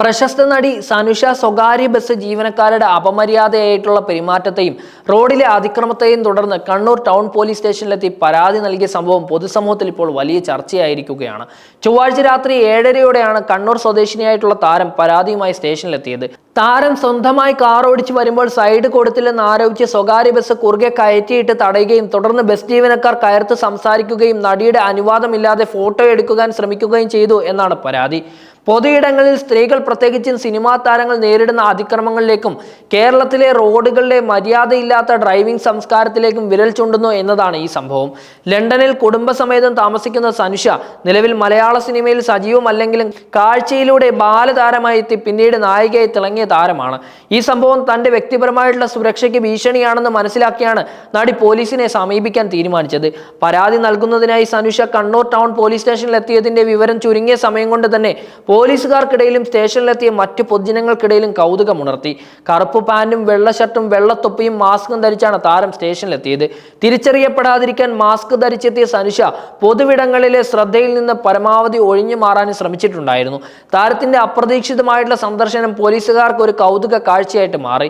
പ്രശസ്ത നടി സനുഷ സ്വകാര്യ ബസ് ജീവനക്കാരുടെ അപമര്യാദയായിട്ടുള്ള പെരുമാറ്റത്തെയും റോഡിലെ അതിക്രമത്തെയും തുടർന്ന് കണ്ണൂർ ടൗൺ പോലീസ് സ്റ്റേഷനിലെത്തി പരാതി നൽകിയ സംഭവം പൊതുസമൂഹത്തിൽ ഇപ്പോൾ വലിയ ചർച്ചയായിരിക്കുകയാണ്. ചൊവ്വാഴ്ച രാത്രി ഏഴരയോടെയാണ് കണ്ണൂർ സ്വദേശിനിയായിട്ടുള്ള താരം പരാതിയുമായി സ്റ്റേഷനിലെത്തിയത്. താരം സ്വന്തമായി കാർ ഓടിച്ചു വരുമ്പോൾ സൈഡ് കൊടുത്തില്ലെന്ന് ആരോപിച്ച് സ്വകാര്യ ബസ് കുറുകെ കയറ്റിയിട്ട് തടയുകയും തുടർന്ന് ബസ് ജീവനക്കാർ കയർത്ത് സംസാരിക്കുകയും നടിയുടെ അനുവാദമില്ലാതെ ഫോട്ടോ എടുക്കുവാൻ ശ്രമിക്കുകയും ചെയ്തു എന്നാണ് പരാതി. പൊതുയിടങ്ങളിൽ സ്ത്രീകൾ പ്രത്യേകിച്ചും സിനിമാ താരങ്ങൾ നേരിടുന്ന അതിക്രമങ്ങളിലേക്കും കേരളത്തിലെ റോഡുകളിലെ മര്യാദയില്ലാത്ത ഡ്രൈവിംഗ് സംസ്കാരത്തിലേക്കും വിരൽ ചൂണ്ടുന്നു എന്നതാണ് ഈ സംഭവം. ലണ്ടനിൽ കുടുംബസമേതം താമസിക്കുന്ന സനുഷ നിലവിൽ മലയാള സിനിമയിൽ സജീവമല്ലെങ്കിലും കാഴ്ചയിലൂടെ ബാലതാരമായി എത്തി പിന്നീട് നായികയായി തിളങ്ങിയ താരമാണ്. ഈ സംഭവം തന്റെ വ്യക്തിപരമായിട്ടുള്ള സുരക്ഷയ്ക്ക് ഭീഷണിയാണെന്ന് മനസ്സിലാക്കിയാണ് നടി പോലീസിനെ സമീപിക്കാൻ തീരുമാനിച്ചത്. പരാതി നൽകുന്നതിനായി സനുഷ കണ്ണൂർ ടൗൺ പോലീസ് സ്റ്റേഷനിൽ എത്തിയതിന്റെ വിവരം ചുരുങ്ങിയ സമയം കൊണ്ട് തന്നെ പോലീസുകാർക്കിടയിലും സ്റ്റേഷനിലെത്തിയ മറ്റ് പൊതുജനങ്ങൾക്കിടയിലും കൗതുകമുണർത്തി കറുപ്പ് പാന്റും വെള്ള ഷർട്ടും വെള്ളത്തൊപ്പിയും മാസ്കും ധരിച്ചാണ് താരം സ്റ്റേഷനിലെത്തിയത്. തിരിച്ചറിയപ്പെടാതിരിക്കാൻ മാസ്ക് ധരിച്ചെത്തിയ സനുഷ പൊതുവിടങ്ങളിലെ ശ്രദ്ധയിൽ നിന്ന് പരമാവധി ഒഴിഞ്ഞു മാറാൻ ശ്രമിച്ചിട്ടുണ്ടായിരുന്നു. താരത്തിന്റെ അപ്രതീക്ഷിതമായിട്ടുള്ള സന്ദർശനം പോലീസുകാർക്ക് ഒരു കൗതുക കാഴ്ചയായിട്ട് മാറി.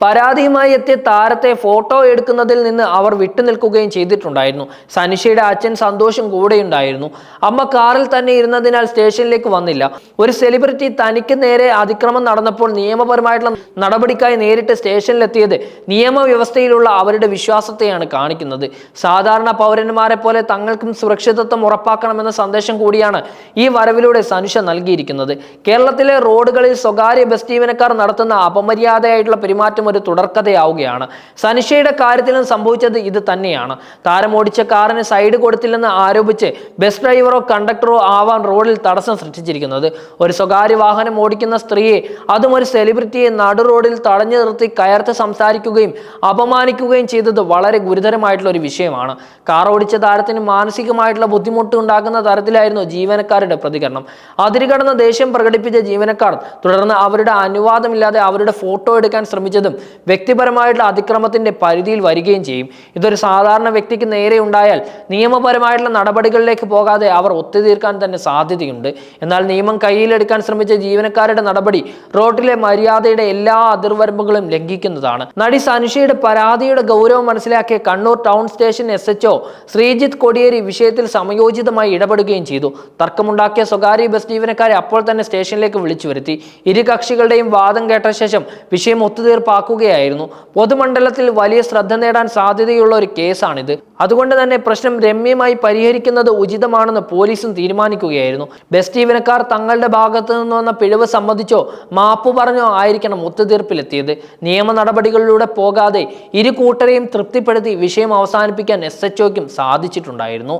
പരാതിയുമായി എത്തിയ താരത്തെ ഫോട്ടോ എടുക്കുന്നതിൽ നിന്ന് അവർ വിട്ടുനിൽക്കുകയും ചെയ്തിട്ടുണ്ടായിരുന്നു. സനിഷയുടെ അച്ഛൻ സന്തോഷം കൂടെയുണ്ടായിരുന്നു. അമ്മ കാറിൽ തന്നെ ഇരുന്നതിനാൽ സ്റ്റേഷനിലേക്ക് വന്നില്ല. ഒരു സെലിബ്രിറ്റി തനിക്ക് നേരെ അതിക്രമം നടന്നപ്പോൾ നിയമപരമായിട്ടുള്ള നടപടിക്കായി നേരിട്ട് സ്റ്റേഷനിലെത്തിയത് നിയമവ്യവസ്ഥയിലുള്ള അവരുടെ വിശ്വാസത്തെയാണ് കാണിക്കുന്നത്. സാധാരണ പൗരന്മാരെ പോലെ തങ്ങൾക്കും സുരക്ഷിതത്വം ഉറപ്പാക്കണമെന്ന സന്ദേശം കൂടിയാണ് ഈ വരവിലൂടെ സനുഷ നൽകിയിരിക്കുന്നത്. കേരളത്തിലെ റോഡുകളിൽ സ്വകാര്യ ബസ് ജീവനക്കാർ നടത്തുന്ന അപമര്യാദയായിട്ടുള്ള പെരുമാറ്റം ഒരു തുടർക്കഥയാവുകയാണ്. സനിഷയുടെ കാര്യത്തിലും സംഭവിച്ചത് ഇത് തന്നെയാണ്. താരം ഓടിച്ച കാറിന് സൈഡ് കൊടുത്തില്ലെന്ന് ആരോപിച്ച് ബസ് ഡ്രൈവറോ കണ്ടക്ടറോ ആവാൻ റോഡിൽ തടസ്സം സൃഷ്ടിച്ചിരിക്കുന്നത്. ഒരു സ്വകാര്യ വാഹനം ഓടിക്കുന്ന സ്ത്രീയെ അതും ഒരു സെലിബ്രിറ്റിയെ നടു റോഡിൽ തടഞ്ഞു നിർത്തി കയർത്ത് സംസാരിക്കുകയും അപമാനിക്കുകയും ചെയ്തത് വളരെ ഗുരുതരമായിട്ടുള്ള ഒരു വിഷയമാണ്. കാർ ഓടിച്ച താരത്തിന് മാനസികമായിട്ടുള്ള ബുദ്ധിമുട്ട് ഉണ്ടാക്കുന്ന തരത്തിലായിരുന്നു ജീവനക്കാരുടെ പ്രതികരണം. അതിരുകടന്ന ദേഷ്യം പ്രകടിപ്പിച്ച ജീവനക്കാർ തുടർന്ന് അവരുടെ അനുവാദമില്ലാതെ അവരുടെ ഫോട്ടോ എടുക്കാൻ ശ്രമിച്ചതും വ്യക്തിപരമായിട്ടുള്ള അതിക്രമത്തിന്റെ പരിധിയിൽ വരികയും ചെയ്യും. ഇതൊരു സാധാരണ വ്യക്തിക്ക് നേരെ ഉണ്ടായാൽ നിയമപരമായിട്ടുള്ള നടപടികളിലേക്ക് പോകാതെ അവർ ഒത്തുതീർക്കാൻ തന്നെ സാധ്യതയുണ്ട്. എന്നാൽ നിയമം കയ്യിലെടുക്കാൻ ശ്രമിച്ച ജീവനക്കാരുടെ നടപടി റോഡിലെ മര്യാദയുടെ എല്ലാ അതിർവരമ്പുകളും ലംഘിക്കുന്നതാണ്. നടി സനുഷയുടെ പരാതിയുടെ ഗൗരവം മനസ്സിലാക്കിയ Kannur town station S H Sreejith Kodiyeri വിഷയത്തിൽ സമയോചിതമായി ഇടപെടുകയും ചെയ്തു. തർക്കമുണ്ടാക്കിയ സ്വകാര്യ ബസ് ജീവനക്കാരെ അപ്പോൾ തന്നെ സ്റ്റേഷനിലേക്ക് വിളിച്ചു വരുത്തി. ഇരു കക്ഷികളുടെയും വാദം കേട്ട ശേഷം വിഷയം ഒത്തുതീർപ്പാക്കുകയായിരുന്നു പൊതുമണ്ഡലത്തിൽ വലിയ ശ്രദ്ധ നേടാൻ സാധ്യതയുള്ള ഒരു കേസാണിത്. അതുകൊണ്ട് തന്നെ പ്രശ്നം രമ്യമായി പരിഹരിക്കുന്നത് ഉചിതമാണെന്ന് പോലീസും തീരുമാനിക്കുകയായിരുന്നു. ബസ് ജീവനക്കാർ തങ്ങളുടെ ഭാഗത്തു നിന്ന് വന്ന പിഴവ് സമ്മതിച്ചോ മാപ്പ് പറഞ്ഞോ ആയിരിക്കണം ഒത്തുതീർപ്പിലെത്തിയത്. നിയമ നടപടികളിലൂടെ പോകാതെ ഇരു കൂട്ടരെയും തൃപ്തിപ്പെടുത്തി വിഷയം അവസാനിപ്പിക്കാൻ എസ് എച്ച് സാധിച്ചിട്ടുണ്ടായിരുന്നു.